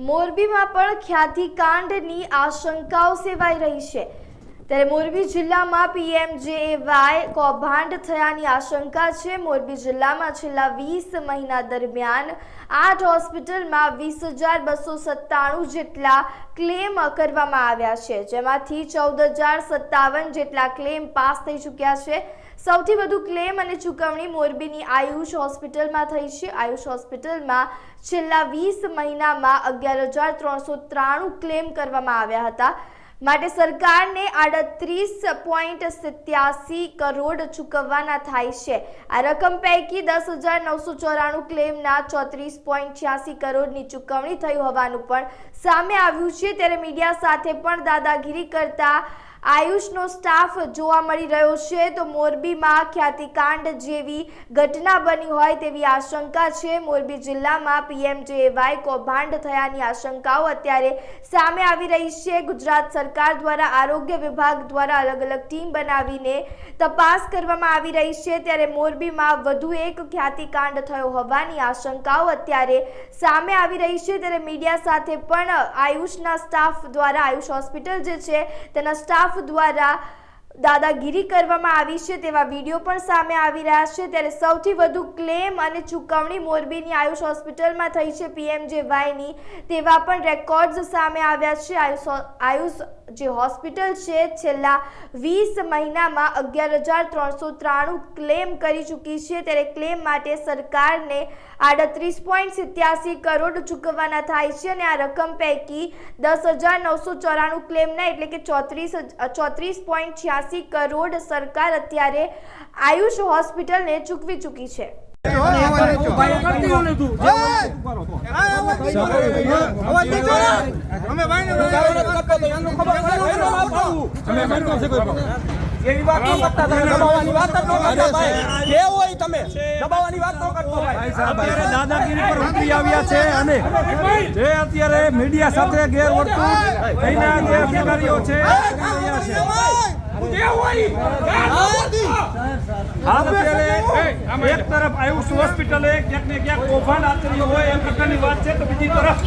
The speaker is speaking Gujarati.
મોરબીમાં પણ ખ્યાતિકાંડની આશંકાઓ સેવાઈ રહી છે. ત્યારે મોરબી જિલ્લામાં પીએમજેએવાય કૌભાંડ થયાની આશંકા છે. મોરબી જિલ્લામાં છેલ્લા વીસ મહિના દરમિયાન આઠ હોસ્પિટલમાં વીસ હજાર બસો સત્તાણું જેટલા ક્લેમ કરવામાં આવ્યા છે. જેમાંથી ચૌદ હજાર સત્તાવન જેટલા ક્લેમ પાસ થઈ ચૂક્યા છે. સૌથી વધુ ક્લેમ અને ચૂકવણી મોરબીની આયુષ હોસ્પિટલમાં થઈ છે. આયુષ હોસ્પિટલમાં છેલ્લા વીસ મહિનામાં અગિયાર હજાર ત્રણસો ત્રાણું ક્લેમ કરવામાં આવ્યા હતા. માટે સરકારને આડત્રીસ પોઈન્ટ સિત્યાસી કરોડ ચૂકવવાના થાય છે. આ રકમ પૈકી દસ હજાર નવસો ચોરાણું ક્લેમના ચોત્રીસ પોઈન્ટ છ્યાસી કરોડની ચૂકવણી થઈ હોવાનું પણ સામે આવ્યું છે. ત્યારે મીડિયા સાથે પણ દાદાગીરી કરતા આયુષનો સ્ટાફ જોવા મળી રહ્યો છે. તો મોરબીમાં ખ્યાતિકાંડ જેવી ઘટના બની હોય તેવી આશંકા છે. મોરબી જિલ્લામાં પીએમજેવાય કૌભાંડ થયાની આશંકાઓ અત્યારે સામે આવી રહી છે. ગુજરાત સરકાર દ્વારા આરોગ્ય વિભાગ દ્વારા અલગ અલગ ટીમ બનાવીને તપાસ કરવામાં આવી રહી છે. ત્યારે મોરબીમાં વધુ એક ખ્યાતિકાંડ થયો હોવાની આશંકાઓ અત્યારે સામે આવી રહી છે. ત્યારે મીડિયા સાથે પણ આયુષના સ્ટાફ દ્વારા આયુષ હોસ્પિટલ જે છે, તેના સ્ટાફ દ્વારા દાદાગીરી કરવામાં આવી છે તેવા વીડિયો પણ સામે આવી રહ્યા છે. ત્યારે સૌથી વધુ ક્લેમ અને ચૂકવણી મોરબીની આયુષ હોસ્પિટલમાં થઈ છે પીએમજેવાયની. તેવા પણ રેકોર્ડ્સ સામે આવ્યા છે. આયુષ જે હોસ્પિટલ છે, છેલ્લા વીસ મહિનામાં અગિયાર હજાર ત્રણસો ત્રાણું ક્લેમ કરી ચૂકી છે. ત્યારે ક્લેમ માટે સરકારને આડત્રીસ પોઈન્ટ સિત્યાસી કરોડ ચૂકવવાના થાય છે અને આ રકમ પૈકી દસ હજાર નવસો ચોરાણું ક્લેમના એટલે કે ચોત્રીસ ચોત્રીસ પોઈન્ટ છ્યાસી કરોડ સરકાર અત્યારે આયુષ હોસ્પિટલને ચૂકવી ચૂકી છે. અને મીડિયા સાથે ગેરવર્તણૂક અધિકારીઓ છે. એક તરફ આયુષ હોસ્પિટલે ક્યાંક ને ક્યાંક કૌભાંડ આચર્યું હોય એ પ્રકારની વાત છે તો બીજી તરફ